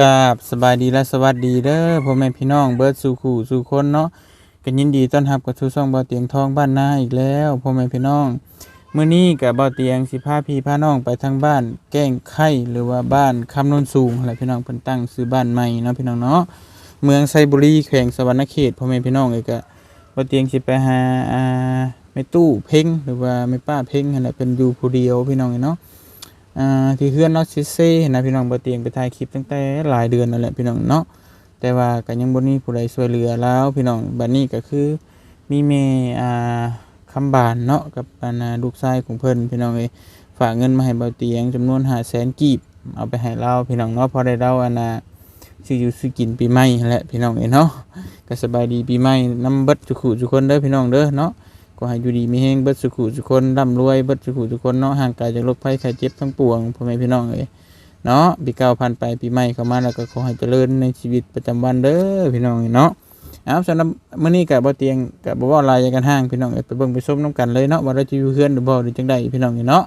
กราบสบายดีและสวัสดีเด้อพ่อแม่พี่น้องเบิร์ดสู่ขู่สู่คนเนาะกันยินดีต้อนรับกับสู่ช่องบ่อเตียงทองบ้านนาอีกแล้วพ่อแม่พี่น้องเมื้อนี้กับบ่อเตียงสิพาพี่พาน้องไปทางบ้าน แก้งไข่หรือว่าบ้านคำโนนสูงอะไรพี่น้องเพิ่นตั้งซื้อบ้านใหม่เนาะพี่น้องเนาะเมืองไซบุรีแขวงสวรรณเขตพ่อแม่พี่น้องเอก็บ่อเตียงสิไปหาอ่าแม่ตู้เพ่งหรือว่าแม่ป้าเพ่งนั่นแหละเป็นอยู่ผู้เดียวพี่น้องเนาะ อ่าที่เฮือนเนาะซิเซ่นะพี่น้องบ่เตียงไปถ่ายคลิปตั้งแต่หลายเดือนนั่นแหละพี่น้องเนาะแต่ว่าก็ยังบ่มีผู้ใดช่วยเหลือแล้ว พี่น้องบัดนี้ก็คือมีแม่อ่าคำบานเนาะกับอันน่ะลูกชายของเพิ่นพี่น้องเอ้ยฝากเงินมาให้บ่เตียงจำนวน500,000กีบเอาไปให้เราพี่น้องเนาะพอได้เราอันน่ะซื้ออยู่ซื้อกินปีใหม่แหละพี่น้องเอ้ยเนาะก็สบายดีปีใหม่น้ำเบิดทุกคู่ทุกคนเด้อพี่น้องเด้อเนาะ ก็ให้อยู่ดีมีแฮงเบิดสุขุทุกคนร่ำรวยเบิดสุขุทุกคนเนาะห่างไกลจากโรคภัยไข้เจ็บทั้งปวงพ่อแม่พี่น้องเอ้ยเนาะปีเก่าผ่านไปปีใหม่เข้ามาแล้วก็ขอให้เจริญในชีวิตประจำวันเด้อพี่น้องเนาะเอาสำหรับมื้อนี้กับ่เตียงกับ่ว่าลายกันห้างพี่น้องเอ้ยไปเบิ่งไปชมน้ำกันเลยเนาะว่าเราจะอยู่เฮือนหรือบ่หรือจังใดพี่น้องเนาะ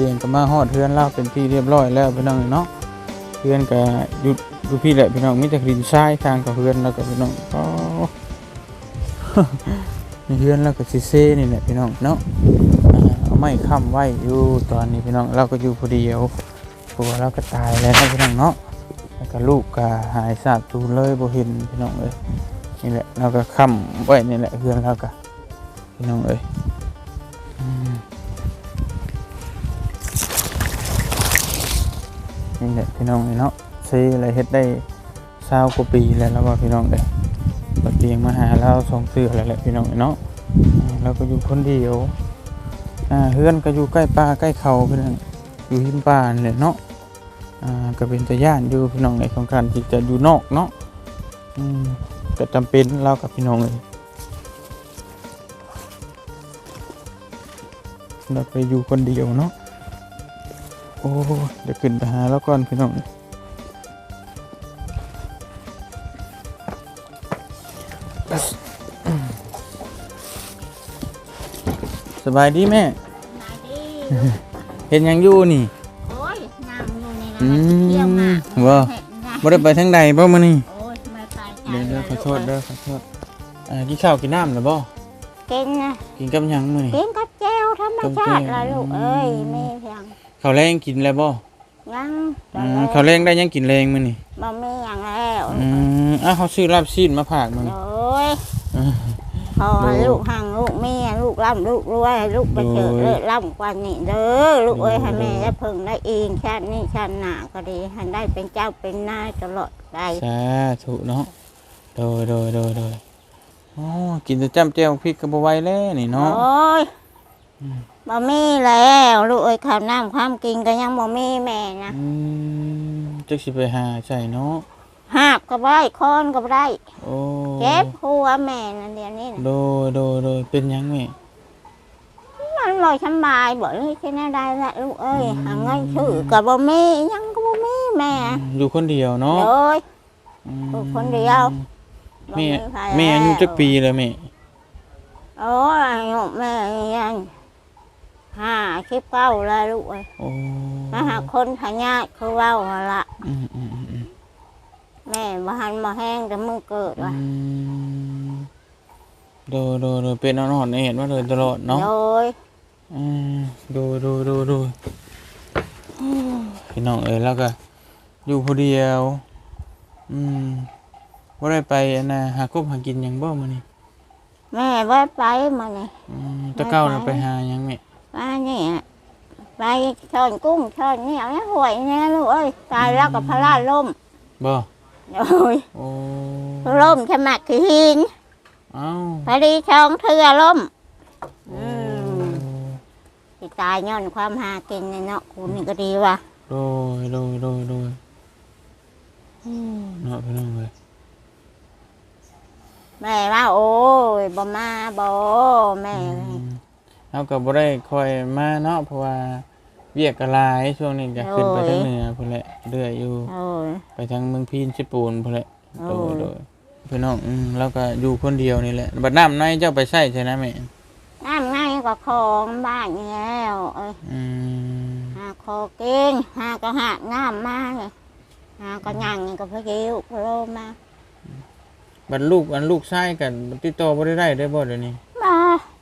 ตียงก็มาฮอดเฮือนเราเป็นที่เรียบร้อยแล้วพี่น้องเนาะเฮือนก็อยู่อยู่พี่แหละพี่น้องมีแต่ดินทรายทางกับเฮือนแล้วก็พี่น้องก็เฮือนแล้วก็ซิเซ่นี่แหละพี่น้องเนาะเอาไม้ค้ำไว้อยู่ตอนนี้พี่น้องเราก็อยู่ผู้เดียวผัวเราก็ตายแล้วพี่น้องเนาะแล้วก็ลูกก็หายสาบสูญเลยบ่เห็นพี่น้องเอ้ยนี่แหละเราก็ค้ำไว้นี่แหละเฮือนเราก็พี่น้องเอ้ย นี่แหละพี่น้องเนาะซื้ออะไรเฮ็ดได้เศร้ากว่าปีแล้วแล้วว่าพี่น้องเด้บัดเตียงมาหาเราส่งเสืออะไรแหละพี่น้องเนาะเราก็อยู่คนเดียวอ่าเฮือนก็อยู่ใกล้ป่าใกล้เขาพี่น้องอยู่หิมป่านี่แหละเนาะอ่าก็เป็นตะย่านอยู่พี่น้องในของการที่จะอยู่นอกเนาะอืมก็จำเป็นเรากับพี่น้องเลยเราไปอยู่คนเดียวเนาะ โอ้เดี๋ยวขึ้นไปหาแล้วก่อนพี่น้องสบายดีแม่มาดิเห็นยังอยู่นี่โอ้ยนั่งอยู่นี่นะอืมเที่ยวมาว่าเห็นนะบ่ได้ไปทางใดบ่มื้อนี้โอ้ยไม่ไปไกลเดี๋ยวเดี๋ยวขอโทษเลเด้อยขอโทษอ่ากินข้าวกินน้ำหรือบ่เก่งนะกินกับหยังมื้อนี้เก่งกับแก้วธรรมชาติกับแก้วละลูกเอ้ยไม่เพียง ข้าวแรงกินแล้วบ่ยังอืมข้าวแรงได้ยังกินแรงมื้อนี้บ่มีอย่างแล้วอืมอ้าวเขาซื้อลาบซีนมาฝากมื้อนี้โอ้ยอืมพอให้โอ้ลูกห่างลูกเมียลูกร่ำลูกรวยให้ลูกไปเจอโอ้ยเลิศร่ำกว่านี้เด้อลูกเอ้ยโอ้ยให้แม่ได้เพิ่งได้เองชาตินี้ชาติหน้าก็ดีให้ได้เป็นเจ้าเป็นนายตลอดไปสาธุเนาะโดยโดยโดยโดยอ๋อกินแต่จ้ำแจ่วพริกก็บ่ไหวแล้วนี่เนาะ โอ้ยอืม บ่มีแล้วลูกเอ้ยข้าวน้ำความกินก็ยังบ่มีแม่นะอืมจักสิไปหาใช่เนาะหาบก็บ่ได้คอนก็บ่ได้โอ้เจ็บหัวแม่นั่นเดี๋ยวนี้นะโดยโดยโดยเป็นหยังแม่ มันลอยสำบายบ่เลยแค่นั้นได้ละลูกเอ้ยอืม หาเงินชื่อก็บ่มียังก็บ่มีแม่อยู่คนเดียวเนาะโอ้ยอืมอยู่คนเดียว บ่แม่ไผแม่อายุจักปีแล้วแม่โอ้ยอายุแม่ยัง ห้าคลิปเก้าแล้วลูกเอ้ยโอ้มาหาคนพญาติคือเว้าหั่นละอืมอืมอืมอืมแม่บ่หันมาแห้งแต่มึงเกิดว่ะอืมโดยโดยโดยเป็นนอนๆเห็นว่าเลยตลอดเนาะโดยอืมดูดูดูดูพี่น้องเอ้ยแล้วก็อยู่ผู้เดียว อืมว่าได้ไปอันน่ะหากบหากินหยังบ่มื้อนี้แม่ไว้ไปมานี่อืมแตะเก้าน่ะไม่ไปไปหาหยังแม่ มานี่ไปช้อนกุ้งช้อนเนี่ยเนี่ยห่วยเนี่ยลูกเอ้ยตายแล้วกับพระราชล่มบ่โอ้ยโอ้ล่มใช่ไหมคือหินเอ้าพอดีช่องเทือล่มโอ้สิตายย้อนความหากินเนี่ยเนาะคุณนี่ก็ดีว่ะโดยโดยโดยโดยอืมเนาะพี่น้องเอ้ยแม่ว่าโอ้ยบ่มาบ่แม่อืม เฮาก็บ่ได้ค่อยมาเนาะเพราะว่าเวียกก็หลายช่วงนี้ก็ขึ้นไปทางเหนือพุ่นแหละเรื่อยอยู่โอ้ย ไปทางเมืองพีนสิปูนพุ่นแหละโอ้โดยโดยพี่น้องอืมแล้วก็อยู่คนเดียวนี่แหละบัดน้ำในเจ้าไปใช้ใช่นะแม่น้ำง่ายกว่าของบ้านนี่แล้วเอ้ยอืมหาคอเก่งหาก็หาน้ำมาเลยหาก็ย่างนี่ก็พะเกิ้วพะโลมาบัดลูกอันลูกชายกันติดต่อบ่ได้ได้ได้บ่เดี๋ยวนี้มาอืม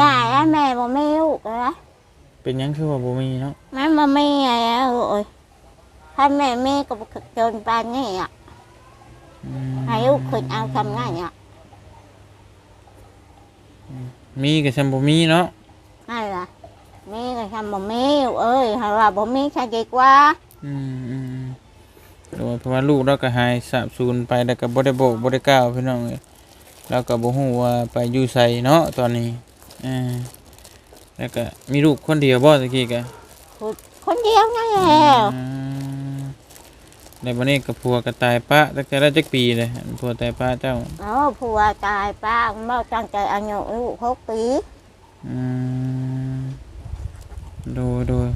ยายและแม่บ่มีลูกเลยนะเป็นหยังคือว่าบ่มีเนาะแม่บ่มีอะไรเอ้ยถ้าแม่มีก็บ่จนปานนี้อะอืมให้ลูกขึ้นเอาทำง่ายอะมีก็ซำบ่มีเนาะนั่นล่ะมีก็ทำบ่มีลูกเอ้ยถ้าว่าบ่มีใช่ดีกว่าอืมอืมอืมโดยเพราะว่าลูกเราก็หายสาบสูญไปแล้วก็บ่ได้บอกบ่ได้กล่าวพี่น้องเอ้ย เราก็บ่ฮู้ว่าไปอยู่ไสเนาะตอนนี้อ่าแล้วก็มีลูกคนเดียวบ่ตะกี้ก็คนเดียวนั่นแหละอืมในวันนี้กับผัวก็ตายปะตั้งแต่ได้จักปีเลยอันผัวตายปะเจ้าโอ้ผัวตายป้าบ่ตั้งใจอายุลูกหกปีอืมโดยโดย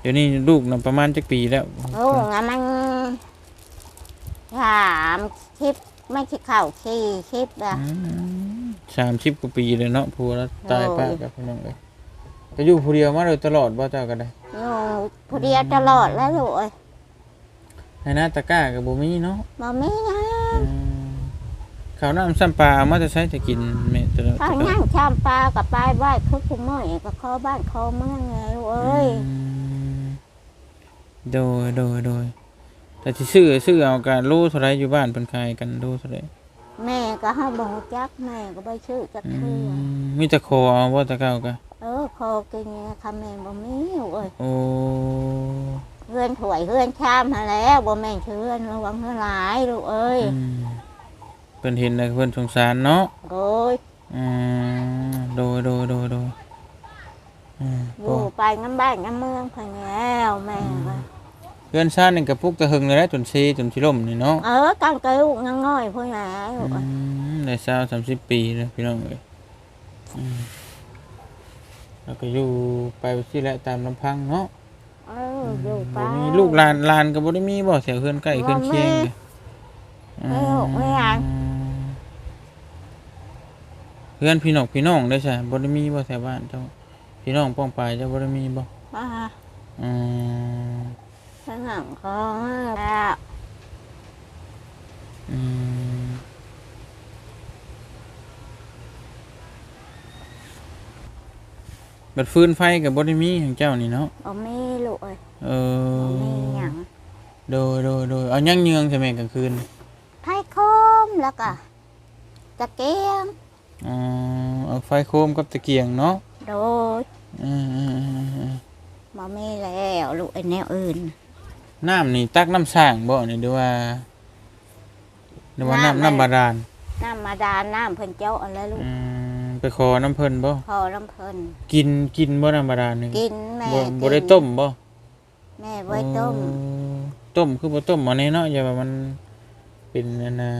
เดี๋ยวนี้ลูกน่ะประมาณจักปีแล้วโอ้งั้นมันสามคลิป ไม่ใช่เข่าสี่คลิปอะสามสิบกว่าปีเลยเนาะผัวแล้วตายปะโอ้ยกับพี่น้องเลยก็อยู่ผู้เดียวมาโดยตลอดบ่เจ้าก็ได้อยู่ผู้เดียวตลอดแล้วลูกเอ้ยในหน้าตะกร้ากับบ่มีเนาะบ่มีนะอืมข้าวน้ำซ้ำปลาเอามาจะใช้จะกินแม่ตลอดข้างนั่งชามปลากับปลายบ้านคือคุณมื่อยกับข้อบ้านข้อเมืองไงลูกเอ้ยอืมโดยโดยโดย แต่ที่ซื้อซื้อเอาการโลเท่าไรอยู่บ้านเป็นขายกันโลเท่าไรแม่ก็ให้บอกจักแม่ก็ไปชื่อจักอืคือมมีแต่คอเอาว่าตะเก้าก็เออคอกินนี่นะค่ะแม่บ่มีลูกเอ้ยโอ้เฮือนถวยเฮือนชามหาแล้วบ่แม่นเชื่อนระวังเฮือนหลายลูกเอ้ยอืมเพิ่นเห็นแล้วเพิ่นสงสารเนาะโอ้ยอืมโดยโดยโดยโดยอืมอก็ยู่ไปน้ำบ้านน้ำเมืองเพิ่นแล้วแม่ก็ เพื่อนชาตินี่กับพวกตะหึงเลยนะจนซีจนสิล่มนี่เนาะเออกันกระลูกง่อยๆพุ่นแหละลูกอืเอ้ยมได้สาวสามสิบปีแล้วพี่น้องเอ้ยอืมแล้วก็อยู่ไปที่แหละตามลำพังเนาะเอออยู่ไปบ่มีลูกหลานหลานก็บ่ได้มีบ่เสียเพื่อนใกล้เพื่อนเคียงเลยไม่ลูกไม่หลานอืมเพื่อนพี่น้องพี่น้องได้ใช่บ่ได้มีบ่แถวบ้านเจ้าพี่น้องป้องปลายเจ้าบ่ได้มีบ่มาอืม สนังของแล้วอืมบัดฟืนไฟก็บ่ได้มีของเจ้านี่เนาะบ่มีลูกเอ้ยเอบ่อมีหยังโดยโดยโดยเอายังเยืองใช่ไหมกลางคืนไผ่โคมแล้วก็ตะเกียงอ๋อเอาไฟโคมกับตะเกียงเนาะโดยอืมอืมอืมอืมบ่มีแล้วลูกไอ้แนวอื่น น้ำนี่ตักน้ำสร้างบ่นี่หรือว่าหรือว่าน้ำน้ำน้ำบาดาลน้ำมาดานน้ำเพิ่นเจ้าอะไรลูกอืมไปขอน้ำเพิ่นบ่พอน้ำเพิ่นกินกินบ่น้ำบาดาลนี่กินแม่บ่กินบ่ได้ต้มบ่แม่ไว้ต้มอ๋อต้มคือบ่ต้มอันนี้เนาะอย่าว่ามันเป็นอันน่ะ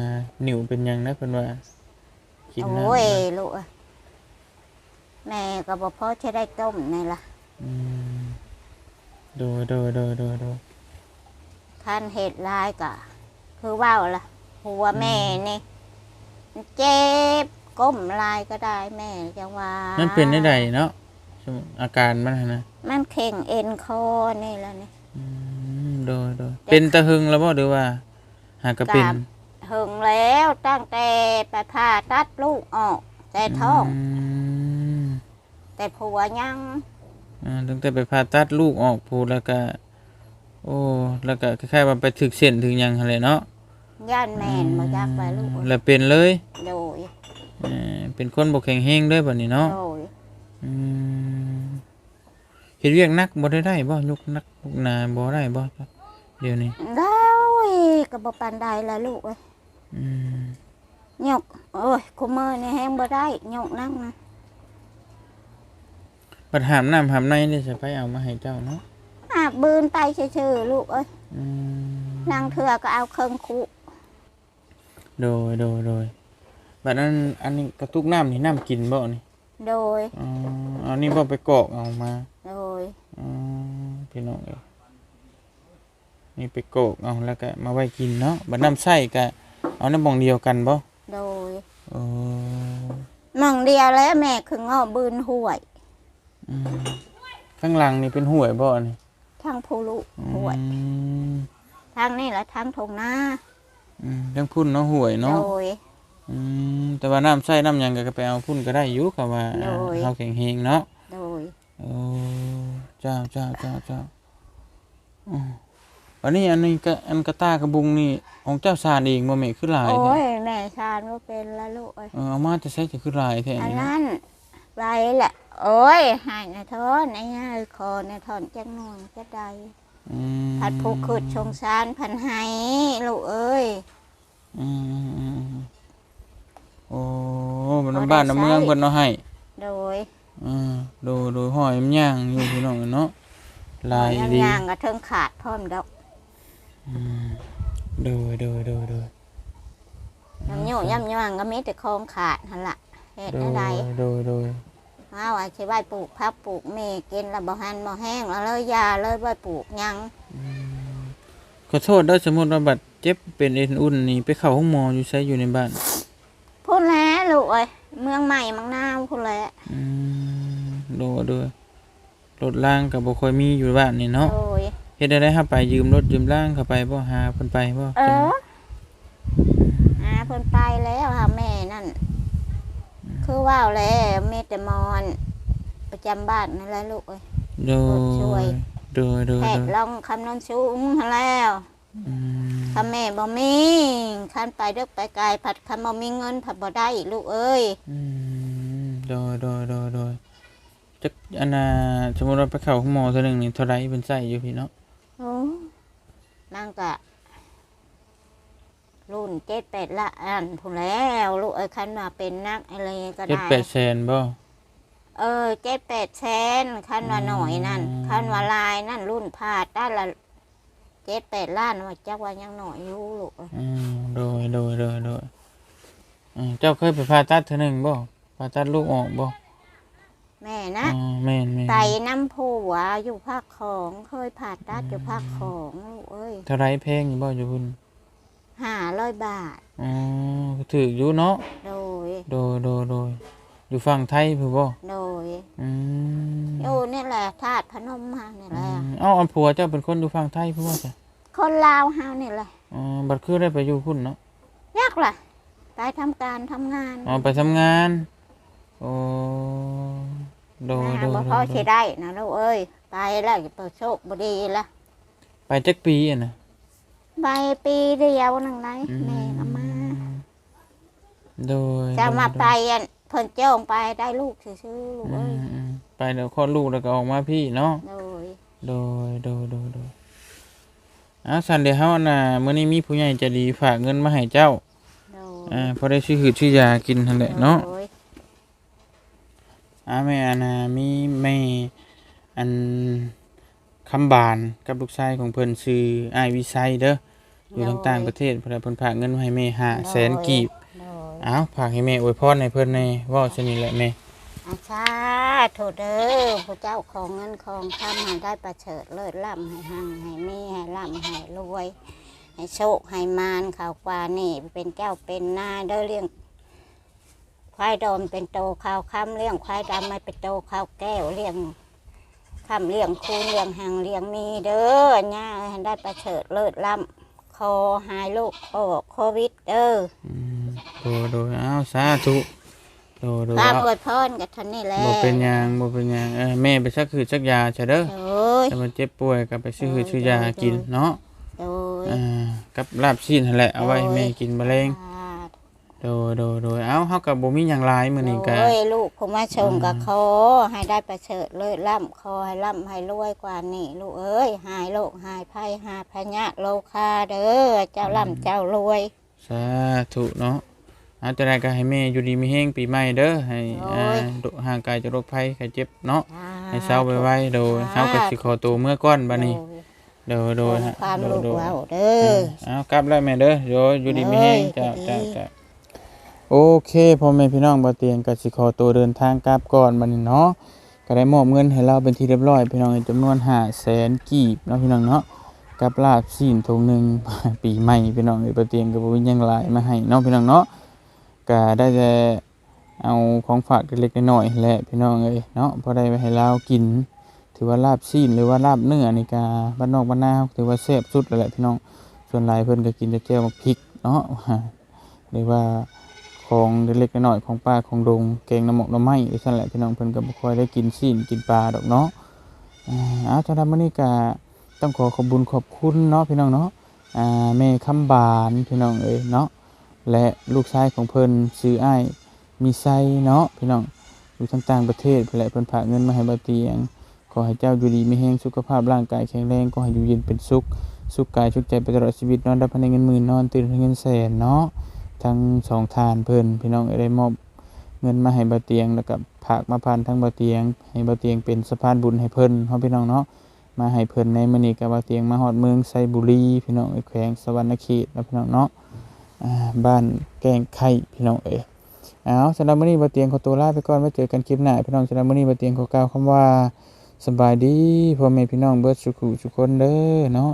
นิ่วเป็นหยังนะเพิ่นว่ากินน้ำโอ้ยลูกเอ้ยแม่ก็บ่พอจะได้ต้มนี่ล่ะอืมโดยโดยโดยโดยโดย ท่านเห็ดลายก็คือว่าวล่ะ หัวแม่นี่เจ็บก้มลายก็ได้แม่จังว่ามันเป็นได้ใดเนาะสมมุติอาการมันหั่นนะมันเข่งเอ็นคอนี่แหละนี่ อืมโดยโดยเป็นตะหึงแล้วบ่หรือว่า หากก็เป็นครับ หึงแล้วตั้งแต่ไปผ่าตัดลูกออก แต่ท้อง มแต่ผัวยัง อ่าตั้งแต่ไปผ่าตัดลูกออกพูดแล้วก็ โอ้แล้วก็คล้ายๆว่าไปถึกเส้นถึงหยังหั่นแหละเนาะย่านแม่นมาจากไปลูกแล้วเป็นเลยโดยเอ่อเป็นคนบ่แข็งแรงเด้อบัดนี้เนาะโดยอืมเฮ็ดเวียกหนักบ่ได้ได้บ่ยกหนักยกหนาบ่ได้บ่เดี๋ยวนี้แล้วกระบปันใดละลูกเอ้ยอืมยกโอ้ยคุมมือนี่แห้งบ่ได้ยกนั่งนะบัดหามน้ำหามในนี่สิไปเอามาให้เจ้าเนาะ อาบบืนไปเฉยๆลูกเอ้ยอืมนั่งเถื่อก็เอาเครื่องคุโดยโดยโดยบัดนั้นอันนี้กระตุกน้ำนี่น้ำกินบ่นี่โดย อ๋อเอานี่บ่ไปกรอกเอามาโดย อ๋อพี่น้องเอ้ยนี่ไปกรอกเอาแล้วก็มาไว้กินเนาะบัดน้ำใส่ก็เอาน้ำบ่องเดียวกันบ่โดยโอ้หมองเดียวแล้วแม่คืองอบืนห่วยอืมข้างหลังนี่เป็นห้วยบ่นี่ ทางผู้ลูกห่วยอืมทางนี่แหละทางทงนาอืมทั้งพุ่นเนาะห้วยเนาะโดยอืมแต่ว่าน้ำใส่น้ำหยังก็ไปเอาพุ่นก็ได้อยู่ค่ะว่าโดยเฮาแข็งแรงเนาะโดยโอ้เจ้าเจ้าเจ้าเจ้าอ๋อวันนี้อันนี้ก็อันกระตากระบุงนี่ของเจ้าสารเองบ่แม่คือหลายโอ้แท้ยแม่ชาญว่าเป็นละลูกเอ้ยเออเอามาจะใช้จะคือหลายแท้อันนี่นั้น ไรแหละ โอ้ยใหายในทอนไอ้ย่าคอในทอนจังนวงจะใดอืมพัดผู้ขืดชงซานพันไห้ลูกเอ้ยอืมอืมอืมอืมโอ้มันำบ้านน้ำเมืองเพิ่นเนาะให้โดยอ่าดูดูห้อยมันย่างอยู่พี่น้องเนาะลายดียางๆก็เทิงขาดพร้อมดอกอืมดูดูดูดูน้ำโยกย่ำย่างก็มีแต่โครงขาดหันละ เฮ็ดดูอะไรดูดูเอาว่าสิไว้ปลูกพับปลูกเมกินแล้วบ่หันบ่แห้งแล้วเลยยาเลยไว้ปลูกหยังขอโทษเด้อสมมุติว่าบัดเจ็บเป็นเอ็นอุ่นนี่ไปเข้าห้องหมออยู่ใช้อยู่ในบ้านพูดแล้วลูกเอ้ยเมืองใหม่เมังนาวพูดแล้วอืมดูดูรถล่างกับบ่ค่อยมีอยู่บ้านนี่เนาะโอ้ยเฮ็ดได้ได้ครับไปยืมรถยืมล่างเข้าไปบ่หาเพิ่นไปบ่เออหาเพิ่นไปแล้วค่ะแม่นั่น คือว่าวแล้วเมแตมอน ประจำบ้านนั่นแหละลูกเอ้ย โดช่วย ยโดยโดยแพโดทย์ยลองคำนวณสูงหั้นแล้วอืมถ้าแม่บ่มีคันไปเด้อไปไกลผัดคันบ่มีเงินผัดบ่ได้ลูกเอ้ยอืมโดยโดยโดยโดยจักอันน่ะสมมุติว่าไปเข้าห้องหมอเทื่อหนึงนี่เท่าไหร่เพิ่นใช้อยู่พี่เนาะโอ้นั่งกะ รุ่นเจ็ดแปดละอันพูนแล้วลูกเอ้ยคันมาเป็นนักอะไรก็เจ็ดได้ แปดแสนบ่ เออเจ็ดแปดแสนคันว่าหน่อยนั่นอืม คันว่าลายนั่นรุ่นพาดด้านละเจ็ดแปดล้านว่าจักว่ายังหน่อยอยู่ลูกเอ้ยอืมโดยโดยโดยโดยอืมเจ้าเคยไปผ่าตัดเทื่อหนึงบ่ผ่าตัดลูกออกบ่แม่นะ อ๋อแม่นแม่นไตน้ำผัวอยู่ภาคของเคยผ่าตัดอยู่ภาคของลูกเอ้ยเท่าไรแพงอยู่บ่อยู่พุ่น ห้าร้อยบาทอ๋อถืออยู่เนาะโดยโดยโดยโดยอยู่ฝั่งไทยพุ่นบ่โดยอืมอยู่นี่แหละธาตุพนมเฮานี่แหอืละมเอ้าอันผัวเจ้าเป็นคนอยู่ฝั่งไทยพุ่นบ่จ้ะคนลาวเฮานี่แหละอ๋อบัดคือได้ไปอยู่พุ่นเนาะยากล่ะไปทำการทำงานอ๋อไปทำงานโอ้โดยนะโดยบ่โดพอยสิได้นะลูกเอ้ยไปแล้วอย่าเปิดโชคบ่ดีละไปจักปีอะนะ ไปปีเดียวนึงไหนอืแม่ก็มาโดยจะมาโดยไปอันเพิ่นจ้องไปได้ลูกซื่อๆลูกอืเอ้ยมอืมไปเดี๋ยวคลอดลูกแล้วก็ออกมาพี่เนาะ โดยโดยโดยโดยโดยอ่าสันเดี๋ยวเฮาน่ะมื้อนี้มีผู้ใหญ่ใจะดีฝากเงินมาให้เจ้าโดยอ่าพอได้ชื่อหืดชื่อยากินหั่นแหละเนาะโดยอ่าแม่อันน่ะมีแม่อันคำบานกับลูกชายของเพิ่นชื่ออ้ายวิชัยเด้อ อยู่ทางต่างประเทศเพิ่นได้เพิ่นฝากเงินมาให้แม่5แสนกีบโดยอ้าวฝากให้แม่อวยพรให้เพิ่นในเว้าซะนี่แหละแม่อาชาโทษเด้อพระเจ้าของเงินของทำให้ได้ประเสริฐเลิศล่ำให้หั่งให้มีให้ล่ำให้รวย ให้โชคให้มานข่าวกว่านี่เป็นแก้วเป็นนายเด้อเลี้ยงคควายดอมเป็นโตข้าวค้ำเลี้ยงควายดำไม่เป็นโตข้าวแก้วเลี้ยงคำเลี้ยงคูณเลี้ยงหังเลี้ยงมีเด้อย่าให้ได้ประเสริฐเลิศล้ำ คอหายโรคโโควิดเด้ออืมโดยโดยเอ้าสาธุโดยโดยตามเอาอวยพรกับท่านนี่แหละบ่เป็นหยังบ่เป็นหยังเออแม่ไปสักคือสักยาซะเด้อโอ้ย ถ้ามันเจ็บป่วยก็ไปซื้อคือซื้อยากินเนาะโอ้ย อ่ากับลาบซีนนั่นแหละเอาไว้ให้แม่กินมะเร็งสาธุ โดยโดยโดยเอ้าเฮาก็บ่มีหยังหลายมื้อนี้ก็โอ้ยลูกผมมาชมกับขอให้ได้ประเสริฐเลิศล่ำขอให้ล่ำให้รวยกว่านี่ลูกเอ้ยหายโรคหายภัยหายพยะโลคาเด้อเจ้าล่ำเจ้ารวยสาธุเนาะอาจะได้ก็ให้แม่อยู่ดีมีแฮงปีใหม่เด้อให้อ่าห่างไกลจากโรคภัยไข้เจ็บเนาะให้เศร้าไว้ๆโดยเฮาก็สิขอตัวเมื่อก่อนบัดนี้โดยโดยฮะความโดลูยกโดยเราเด้อเอากลับแล้วแม่เด้อโยอยู่ดีมีแฮงเอ้จ้ายจ้าดีจ้า โอเคพ่อแม่พี่น้องบ่เตียงก็สิขอตัวเดินทางกลับก่อนบัดนี้เนาะก็ได้มอบเงินให้เราเป็นที่เรียบร้อยพี่น้องจำนวน500,000กีบเนาะพี่น้องเนาะกับลาบซีนถุงหนึงปีใหม่พี่น้องเอ้ยบ่เตียงก็บ่มีหยังหลายมาให้เนาะพี่น้องเนาะก็ได้แต่เอาของฝากเล็กๆน้อยๆแหละพี่น้องเอ้ยเนาะพอได้ไปให้เรากิน ถือว่าลาบซีนหรือว่าลาบเนื้อนี่ก็บ้านนอกบ้านนาถือว่าแซ่บสุดแล้วแหละพี่น้องส่วนหลายเพิ่นก็กินแต่แจ่วมักพริกเนาะหรือว่า ของเล็กๆน้อยๆของป้าของดงแกงน้ำหมกน้ำไม้หรือสั่นแหละพี่น้องเพิ่นก็บ่ค่อยได้กินซีนกินปลาดอกเนาะอ่าเอาสำหรับมื้อนี้ก็ต้องขอขอบคุญขอบคุณเนาะพี่น้องเนาะอ่าแม่คำบานพี่น้องเอ้ยเนาะและลูกชายของเพิ่นชื่ออ้ายมีไซเนาะพี่น้องอยู่ทางต่างประเทศพุ่นและเพิ่นฝากเงินมาให้บ่เตียงขอให้เจ้าอยู่ดีมีแรงสุขภาพร่างกายแข็งแรงขอให้อยู่เย็นเป็นสุข สุขกายสุขใจไปตลอดชีวิตนอนรับภายในเงินหมื่นนอนตื่นภายในเงินแสนเนาะ ทั้งสองทานเพิ่นพี่น้องเอ้ยได้มอบเงินมาให้บาเตียงแล้วก็ผากมาผ่านทั้งบาเตียง ให้บาเตียงเป็นสะพานบุญให้เพิ่นเฮาพี่น้องเนาะมาให้เพิ่นในมื้อนี้ก็บาเตียงมาฮอดเมืองไซบุรีพี่น้องเอ้แขวงสวรรณเขตนะพี่น้องเนาะบ้านแกงไข่พี่น้องเอ้ยเอาสำหรับมื้อนี้บาเตียงขอตัวลาไปก่อนไว้เจอกันคลิปหน้าพี่น้องสำหรับมื้อนี้บาเตียงขอกล่าวคำว่าสบายดีพ่อแม่พี่น้องเบิดสุขุทุกคนเด้อเนาะ